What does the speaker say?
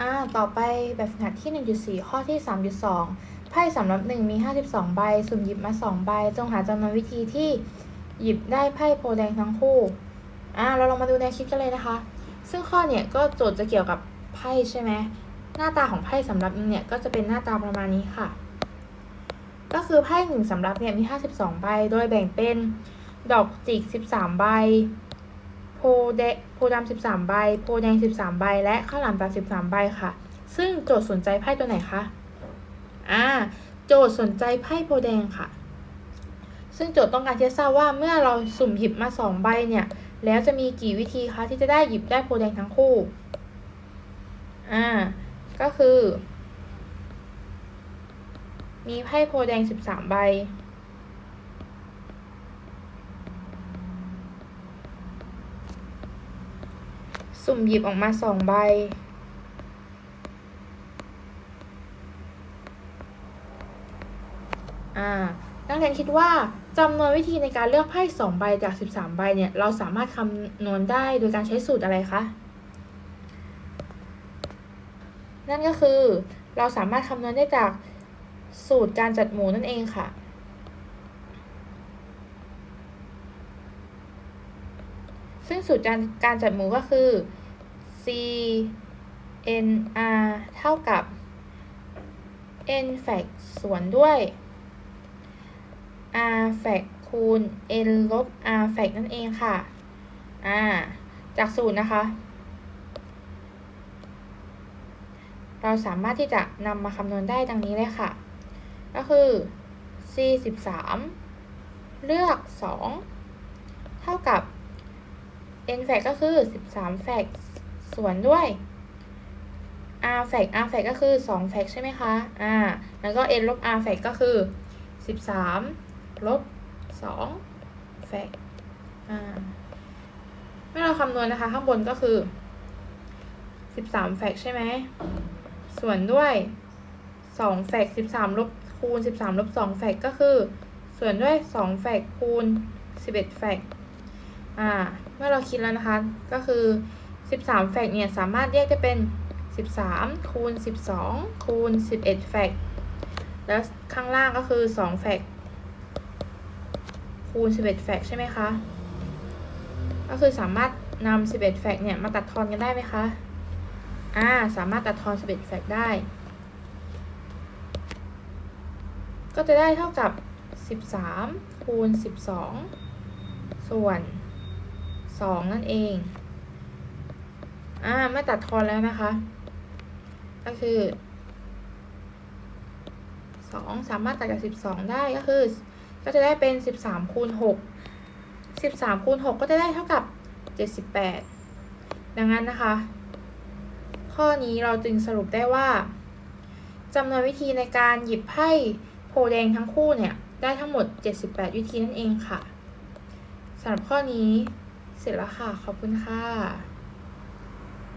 อ่า ต่อไปแบบฝึกหัดที่ 1.4 ข้อที่ 3.2 ไพ่สำรับหนึ่งมี 52 ใบ สุ่มหยิบมา 2 ใบ จงหาจำนวนวิธีที่หยิบได้ไพ่โพแดงทั้งคู่ อ่า เราลองมาดูในคลิปกันเลยนะคะ ซึ่งข้อเนี่ยก็โจทย์จะเกี่ยวกับไพ่ใช่ไหม หน้าตาของไพ่สำรับหนึ่งเนี่ยก็จะเป็นหน้าตาประมาณนี้ค่ะ ก็คือไพ่หนึ่งสำรับเนี่ยมี 52 ใบ โดยแบ่งเป็นดอกจิก 13 ใบ โพแดงโพดำสิบสามใบ โพแดงสิบสามใบ และข้าวหลามตัดสิบสามใบค่ะ ซึ่งโจทย์สนใจไพ่ตัวไหนคะ อ่า โจทย์สนใจไพ่โพแดงค่ะ ซึ่งโจทย์ต้องการจะทราบว่าเมื่อเราสุ่มหยิบมาสองใบเนี่ย แล้วจะมีกี่วิธีคะที่จะได้หยิบได้โพแดงทั้งคู่ อ่า ก็คือ มีไพ่โพแดงสิบสามใบ สุ่มหยิบออกมาสองใบ อ่า นักเรียนคิดว่าจำนวนวิธีในการเลือกไพ่สองใบจากสิบสามใบเนี่ย เราสามารถคำนวณได้โดยการใช้สูตรอะไรคะ นั่นก็คือเราสามารถคำนวณได้จากสูตรการจัดหมู่นั่นเองค่ะซึ่งสูตรการการจัดหมู่ก็คือ c n r เท่ากับ n fac ส่วนด้วย r fac คูณ n ลบ r fac นั่นเองค่ะ อ่า จากสูตรนะคะ เราสามารถที่จะนำมาคำนวณได้ดังนี้เลยค่ะ ก็คือ c 13เลือก 2 เท่ากับ n fac ก็คือ 13 fac ส่วนด้วย r fac r fac ก็คือ2 fac ใช่ไหมคะ อ่า แล้วก็ n ลบ r fac ก็คือ 13ลบ2 fac อ่า เมื่อเราคำนวณนะคะ ข้างบนก็คือ 13 fac ใช่ไหม ส่วนด้วย2 fac 13ลบคูณ 13ลบ2 fac ก็คือ ส่วนด้วย2 fac คูณ 11 fac อ่า เมื่อเราคิดแล้วนะคะ ก็คือ 13 แฟกเนี่ยสามารถแยกได้เป็น 13 คูณ 12 คูณ 11 แฟกแล้วข้างล่างก็คือ 2 แฟกคูณ 11 แฟกใช่ไหมคะ ก็คือสามารถนำ11 แฟกเนี่ยมาตัดทอนกันได้ไหมคะ อ่า สามารถตัดทอน 11 แฟกได้ ก็จะได้เท่ากับ 13 คูณ 12 ส่วนสองนั่นเอง อ่าเมื่อตัดทอนแล้วนะคะ ก็คือสองสามารถตัดกับสิบสองได้ก็คือ ก็จะได้เป็นสิบสามคูณหกสิบสามคูณหกก็จะได้เท่ากับเจ็ดสิบแปดดังนั้นนะคะ ข้อนี้เราจึงสรุปได้ว่าจำนวนวิธีในการหยิบไพ่โพแดงทั้งคู่เนี่ย ได้ทั้งหมด 78 วิธีนั่นเองค่ะสำหรับข้อนี้เสร็จแล้วค่ะ ขอบคุณค่ะ